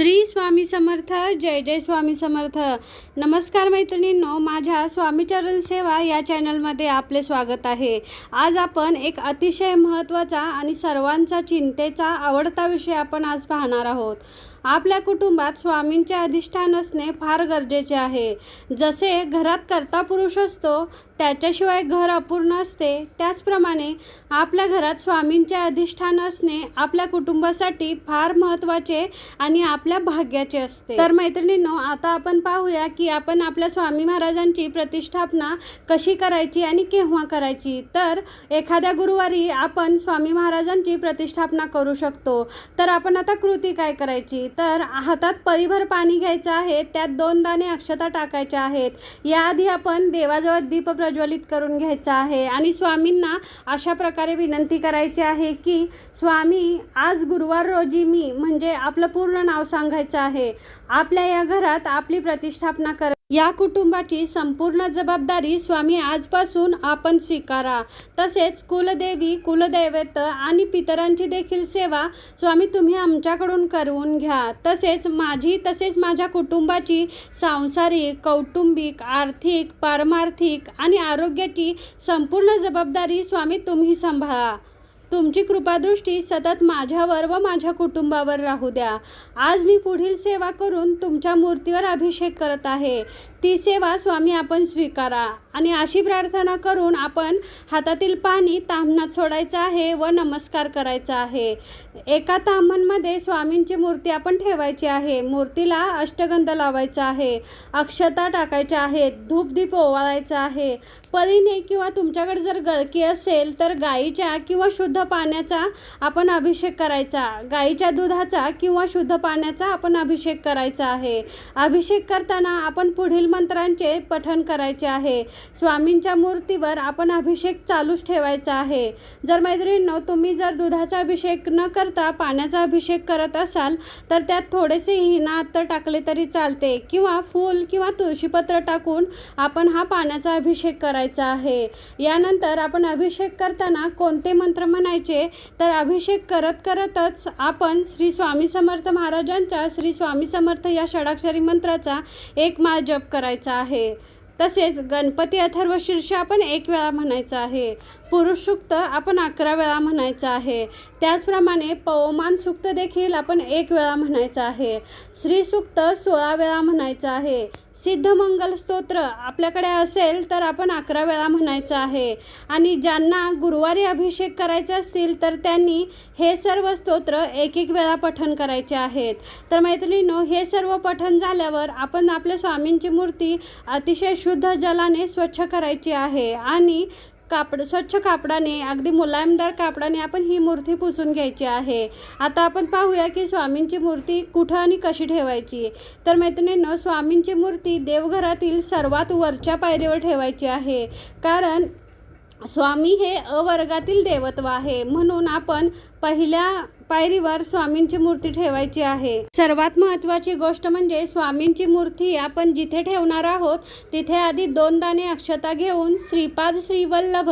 श्री स्वामी समर्थ जय जय स्वामी समर्थ. नमस्कार मैत्रिणींनो माझ्या स्वामीचरण सेवा या चॅनलमध्ये आपले स्वागत आहे. आज आपण एक अतिशय महत्त्वाचा आणि सर्वांचा चिंतेचा आवडता विषय आपण आज पाहणार आहोत. आपल्या कुटुंबात स्वामींचे अधिष्ठान असणे फार गरजेचे आहे. जसे घरात कर्ता पुरुष असतो त्याच्याशिवाय घर अपूर्ण असते. त्याचप्रमाणे आपल्या घरात स्वामींचे अधिष्ठान असणे आपल्या कुटुंबासाठी फार महत्त्वाचे आणि आपल्या भाग्याचे असते. तर मैत्रिणींनो आता आपण पाहूया की आपण आपल्या स्वामी महाराजांची प्रतिष्ठापना कशी करायची आणि केव्हा करायची. तर एखाद्या गुरुवारी आपण स्वामी महाराजांची प्रतिष्ठापना करू शकतो. तर आपण आता कृती काय करायची? तर हातात परिभर पाणी घ्यायचं आहे त्यात दोन दाणे अक्षता टाकायच्या आहेत. याआधी आपण देवाजवळ दीप प्रज्वलित करून घ्यायचा आहे आणि स्वामींना अशा प्रकारे विनंती करायची आहे की स्वामी आज गुरुवार रोजी मी म्हणजे आपलं पूर्ण नाव सांगायचं आहे आपल्या या घरात आपली प्रतिष्ठापना कर या कुटुंबाची संपूर्ण जबाबदारी स्वामी आजपासून आपण स्वीकारा. तसेच कुलदेवी कुलदैवत आणि पितरांची देखील सेवा स्वामी तुम्ही आमच्याकडून करून घ्या. तसेच माझी तसेच माझ्या कुटुंबाची सांसारिक कौटुंबिक आर्थिक पारमार्थिक आणि आरोग्याची संपूर्ण जबाबदारी स्वामी तुम्ही सांभाळा. तुमची कृपादृष्टी सतत माझ्यावर व माझ्या कुटुंबावर राहू द्या. आज मी पुढील सेवा करून तुमच्या मूर्तीवर अभिषेक करत आहे. ती सेवा स्वामी आपण स्वीकारा आणि अशी प्रार्थना करून आपण हातातील पाणी ताम्हणात सोडायचं आहे व नमस्कार करायचा आहे. एका ताम्हणमध्ये स्वामींची मूर्ती आपण ठेवायची आहे. मूर्तीला अष्टगंध लावायचा आहे. अक्षता टाकायच्या आहेत. धूपदीप ओवाळायचा आहे. परीने किंवा तुमच्याकडे जर गळकी असेल तर गाईच्या किंवा शुद्ध पाण्याचा आपण अभिषेक करायचा. गाईच्या दुधाचा किंवा शुद्ध पाण्याचा आपण अभिषेक करायचा आहे. अभिषेक करताना आपण पुढील मंत्रांचे पठण करायचे आहे. स्वामींच्या मूर्तीवर आपण अभिषेक चालूच ठेवायचा आहे. जर मैत्रिणींनो तुम्ही जर दुधाचा अभिषेक न करता पाण्याचा अभिषेक करत असाल तर त्यात थोडेसे हिना अत्तर टाकले तरी चालते किंवा फूल किंवा तुळशीपत्र टाकून आपण हा पाण्याचा अभिषेक करायचा आहे. यानंतर आपण अभिषेक करताना कोणते मंत्र म्हणायचे? तर अभिषेक करत करतच आपण श्री स्वामी समर्थ महाराजांच्या श्री स्वामी समर्थ या षडाक्षरी मंत्राचा एक माळ जप कर करायचा आहे. तसेच गणपती अथर्व शीर्ष आपण एक वेळा म्हणायचं आहे. पुरुष सुक्त आपण अकरा वेळा म्हणायचं आहे. त्याचप्रमाणे पवमान सुक्त देखील आपण एक वेळा म्हणायचं आहे. स्त्री सुक्त सोळा वेळा म्हणायचं आहे. सिद्धमंगल स्तोत्र आपल्याकडे असेल तर आपण अकरा वेळा म्हणायचं आहे. आणि ज्यांना गुरुवारी अभिषेक करायचे असतील तर त्यांनी हे सर्व स्तोत्र एक एक वेळा पठण करायचे आहेत. तर मैत्रिणीनो हे सर्व पठण झाल्यावर आपण आपल्या स्वामींची मूर्ती अतिशय शुद्ध जलाने स्वच्छ करायची आहे. आणि कापड स्वच्छ कापडाने अगदी मुलायमदार कापडाने आपण ही मूर्ती पुसून घ्यायची आहे. आता आपण पाहूया की स्वामींची मूर्ती कुठं आणि कशी ठेवायची? तर मैत्रिणींनो स्वामींची मूर्ती देवघरातील सर्वात वरच्या पायरीवर ठेवायची आहे. कारण स्वामी हे अवर्गातील देवत्व आहे. म्हणून आपण पहिल्या पायरीवर स्वामींची मूर्ती ठेवायची आहे. सर्वात महत्त्वाची गोष्ट म्हणजे स्वामींची मूर्ती आपण जिथे ठेवणार आहोत तिथे आधी दोन दाणे अक्षता घेऊन श्रीपाद श्रीवल्लभ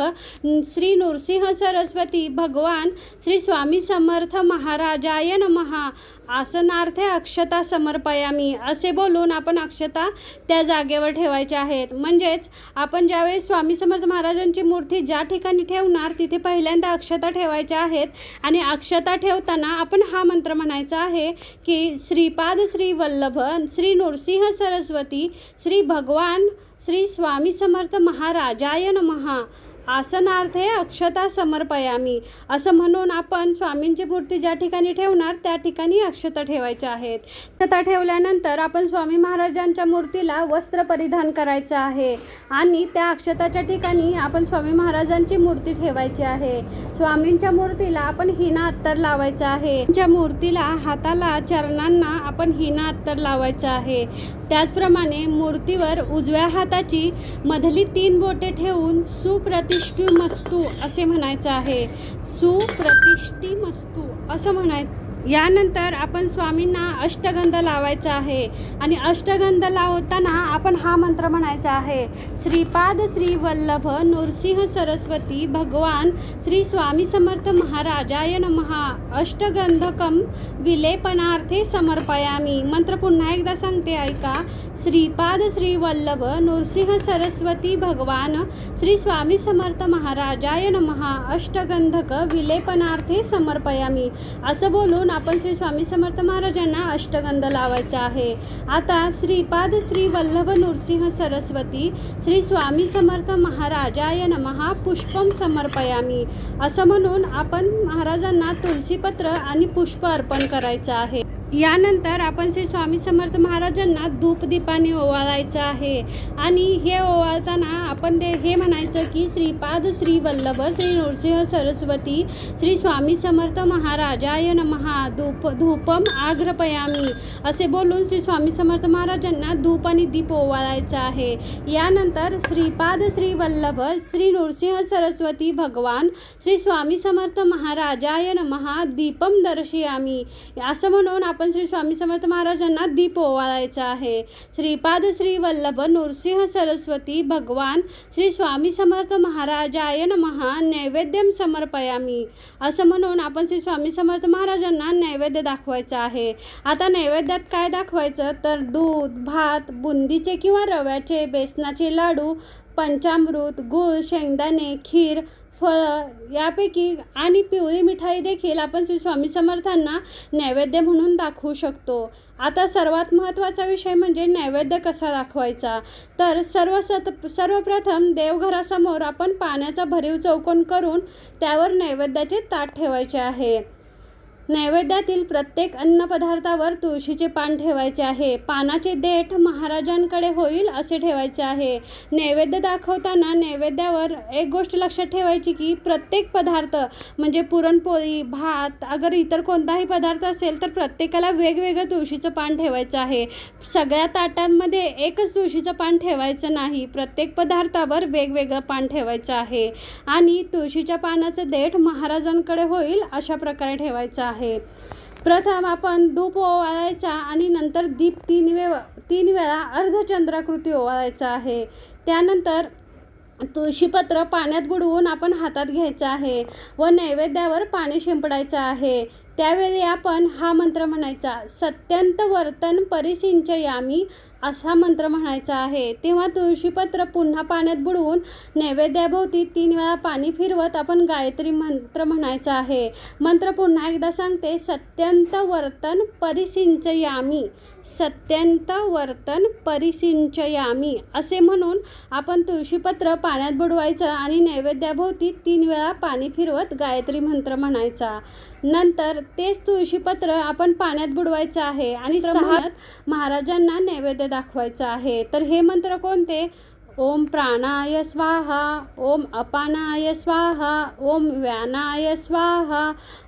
श्री नृसिंह सरस्वती भगवान श्री स्वामी समर्थ महाराजाय नमहा आसनार्थे अक्षता समर्पयामी असे बोलून आपण अक्षता त्या जागेवर ठेवायच्या आहेत. म्हणजेच आपण ज्यावेळेस स्वामी समर्थ महाराजांची मूर्ती ज्या ठिकाणी ठेवणार तिथे पहिल्यांदा अक्षता ठेवायच्या आहेत आणि अक्षता करताना आपण हा मंत्र म्हणायचा आहे की श्रीपाद श्री वल्लभ श्री नृसिंह सरस्वती श्री भगवान श्री स्वामी समर्थ महाराजाय नमहा. आसनार्थे अक्षता समर्पयामी. असं म्हणून आपण स्वामींची मूर्ती ज्या ठिकाणी ठेवणार त्या ठिकाणी अक्षता ठेवायच्या आहेत. अक्षता ठेवल्यानंतर आपण स्वामी महाराजांच्या मूर्तीला वस्त्र परिधान करायचं आहे आणि त्या अक्षताच्या ठिकाणी आपण स्वामी महाराजांची मूर्ती ठेवायची आहे. स्वामींच्या मूर्तीला आपण हिना अत्तर लावायचं आहे. त्या मूर्तीला हाताला चरणांना आपण हिना अत्तर लावायचं आहे. त्याचप्रमाणे मूर्तीवर उजव्या हाताची मधली तीन बोटे ठेवून सुप्रतिष्ठी मस्तू असे म्हणायचं आहे. सुप्रतिष्ठी मस्तू असं म्हणाय यानंतर आपण स्वामींना अष्टगंध लावायचा आहे. आणि अष्टगंध लावताना आपण हा मंत्र म्हणायचा आहे. श्रीपाद श्री वल्लभ नृसिंह सरस्वती भगवान श्री स्वामी समर्थ महाराजाय नमहा अष्टगंधकम विलेपनार्थे समर्पयामी. मंत्र पुन्हा एकदा सांगते ऐका. श्रीपाद श्री वल्लभ नृसिंह सरस्वती भगवान श्री स्वामी समर्थ महाराजाय नमहा अष्टगंधक विलेपनार्थे समर्पयामी. असं बोलून म्हणून आपण श्री स्वामी समर्थ महाराजांना अष्टगंध लावायचा आहे. आता श्रीपाद श्री वल्लभ नृसिंह सरस्वती श्री स्वामी समर्थ महाराजाय नमहा पुष्पम समर्पयामी. असं म्हणून आपण महाराजांना तुलसीपत्र आणि पुष्प अर्पण करायचं आहे. यानंतर आपण श्री स्वामी समर्थ महाराजांना धूपदीपाने ओवाळायचं आहे. आणि हे ओवाळताना आपण ते हे म्हणायचं की श्रीपाद श्री वल्लभ श्री नृसिंह सरस्वती श्री स्वामी समर्थ महाराजाय नमहा धूप धूपम आग्रपयामी. असे बोलून श्री स्वामी समर्थ महाराजांना धूप आणि दीप ओवाळायचं आहे. यानंतर श्रीपाद श्री वल्लभ श्री नृसिंह सरस्वती भगवान श्री स्वामी समर्थ महाराजाय नमहा दीपम दर्शयामी. असं म्हणून आपण आपण श्री स्वामी समर्थ महाराजांना दीप ओवाळायचा आहे. श्रीपाद श्री वल्लभ नृसिंह सरस्वती भगवान श्री स्वामी समर्थ महाराजाय नमहा नैवेद्यम समर्पयामी. असं म्हणून आपण श्री स्वामी समर्थ महाराजांना नैवेद्य दाखवायचं आहे. आता नैवेद्यात काय दाखवायचं? तर दूध भात बुंदीचे किंवा रव्याचे बेसनाचे लाडू पंचामृत गूळ शेंगदाणे खीर फळं यापैकी आणि पिवळी मिठाई देखील आपण श्री स्वामी समर्थांना नैवेद्य म्हणून दाखवू शकतो. आता सर्वात महत्त्वाचा विषय म्हणजे नैवेद्य कसा दाखवायचा? तर सर्व सत सर्वप्रथम देवघरासमोर आपण पाण्याचा भरीव चौकोन करून त्यावर नैवेद्याचे ताट ठेवायचे आहे. नैवेद्यातील प्रत्येक अन्नपदार्थावर तुळशीचे पान ठेवायचे आहे. पानाचे देठ महाराजांकडे होईल असे ठेवायचे आहे. नैवेद्य दाखवताना नैवेद्यावर एक गोष्ट लक्षात ठेवायची की प्रत्येक पदार्थ म्हणजे पुरणपोळी भात अगर इतर कोणताही पदार्थ असेल तर प्रत्येकाला वेगवेगळं तुळशीचं पान ठेवायचं आहे. सगळ्या ताटांमध्ये एकच तुळशीचं पान ठेवायचं नाही. प्रत्येक पदार्थावर वेगवेगळं पान ठेवायचं आहे. आणि तुळशीच्या पानाचं देठ महाराजांकडे होईल अशा प्रकारे ठेवायचं आहे. आहे. प्रथम आपण धूप ओवाळायचा आणि नंतर दीप तीन वे तीन वेळा अर्धचंद्राकृती ओवाळायचा आहे. त्यानंतर तुळशीपत्र पाण्यात बुडवून आपण हातात घ्यायचं आहे व नैवेद्यावर पाणी शिंपडायचं आहे. त्यावेळी आपण हा मंत्र म्हणायचा सत्यंत वर्तन परिसिंचयामी असा मंत्र म्हणायचा आहे. तेव्हा तुळशीपत्र पुन्हा पाण्यात बुडवून नैवेद्याभोवती तीन वेळा पाणी फिरवत आपण गायत्री मंत्र म्हणायचा आहे. मंत्र पुन्हा एकदा सांगते सत्यंत वर्तन परिसिंचयामी सत्यंत वर्तन परिसिंचयामी असे म्हणून आपण तुळशीपत्र पाण्यात बुडवायचं आणि नैवेद्याभोवती तीन वेळा पाणी फिरवत गायत्री मंत्र म्हणायचा. नंतर तेच तुळशीपत्र आपण पाण्यात बुडवायचं आहे आणि सहा महाराजांना नैवेद्य दाखवायचं आहे. तर हे मंत्र कोणते? ओम प्राणाय स्वाहा ओम अपानाय स्वाहा ओम व्यानाय स्वाहा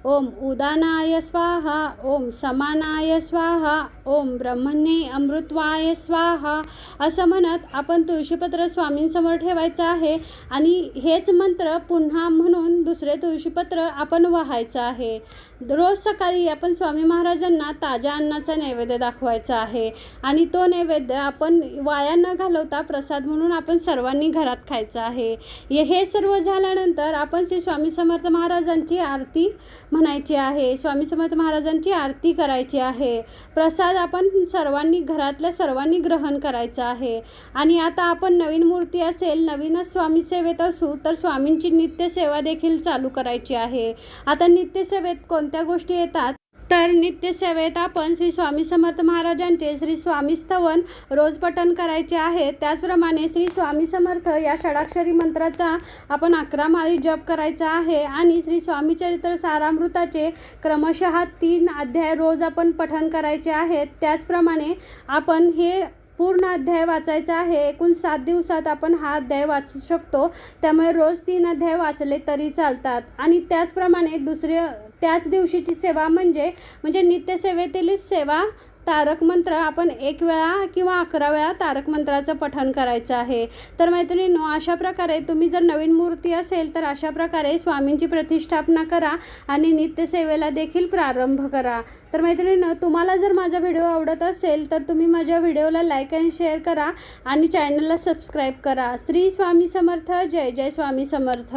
ओम उदानाय स्वाहा ओम समानाय स्वाहा ओम ब्रह्मणे अमृत्वाय स्वाहा. असं म्हणत आपण तुळशीपत्र स्वामींसमोर ठेवायचं आहे आणि हेच मंत्र पुन्हा म्हणून दुसरे तुळशीपत्र आपण वाहायचं आहे. रोज सकाळी आपण स्वामी महाराजांना ताज्या अन्नाचा नैवेद्य दाखवायचा आहे. आणि तो नैवेद्य आपण वाया न घालवता प्रसाद म्हणून आपण सर्वांनी घरात खायचं आहे. हे सर्व झाल्यानंतर आपण श्री स्वामी समर्थ महाराजांची आरती म्हणायची आहे. स्वामी समर्थ महाराजांची आरती करायची आहे. प्रसाद आपण सर्वांनी घरातल्या सर्वांनी ग्रहण करायचं आहे. आणि आता आपण नवीन मूर्ती असेल नवीनच स्वामी सेवेत असू तर स्वामींची नित्यसेवा देखील चालू करायची आहे. आता नित्यसेवेत कोण कोणत्या गोष्टी येतात? तर नित्यसेवेत आपण श्री स्वामी समर्थ महाराजांचे श्री स्वामी स्तवन रोज पठण करायचे आहे. त्याचप्रमाणे श्री स्वामी समर्थ या षडाक्षरी मंत्राचा आपण अकरा माळी जप करायचा आहे आणि श्री स्वामी चरित्र सारामृताचे क्रमशः तीन अध्याय रोज आपण पठण करायचे आहेत. त्याचप्रमाणे आपण हे पूर्ण अध्याय वाचायचा आहे. एकूण सात दिवसात आपण हा अध्याय वाचू शकतो. त्यामुळे रोज तीन अध्याय वाचले तरी चालतात. आणि त्याचप्रमाणे दुसरे त्याच दिवशीची सेवा म्हणजे म्हणजे नित्यसेवेतीलच सेवा तारक मंत्र आपण एक वेळा किंवा अकरा वेळा तारक मंत्राचं पठण करायचं आहे. तर मैत्रिणींनो अशा प्रकारे तुम्ही जर नवीन मूर्ती असेल तर अशा प्रकारे स्वामींची प्रतिष्ठापना करा आणि नित्यसेवेला देखील प्रारंभ करा. तर मैत्रिणींनो तुम्हाला जर माझा व्हिडिओ आवडत असेल तर तुम्ही माझ्या व्हिडिओला लाईक अँड शेअर करा आणि चॅनलला सबस्क्राईब करा. श्री स्वामी समर्थ. जय जय स्वामी समर्थ.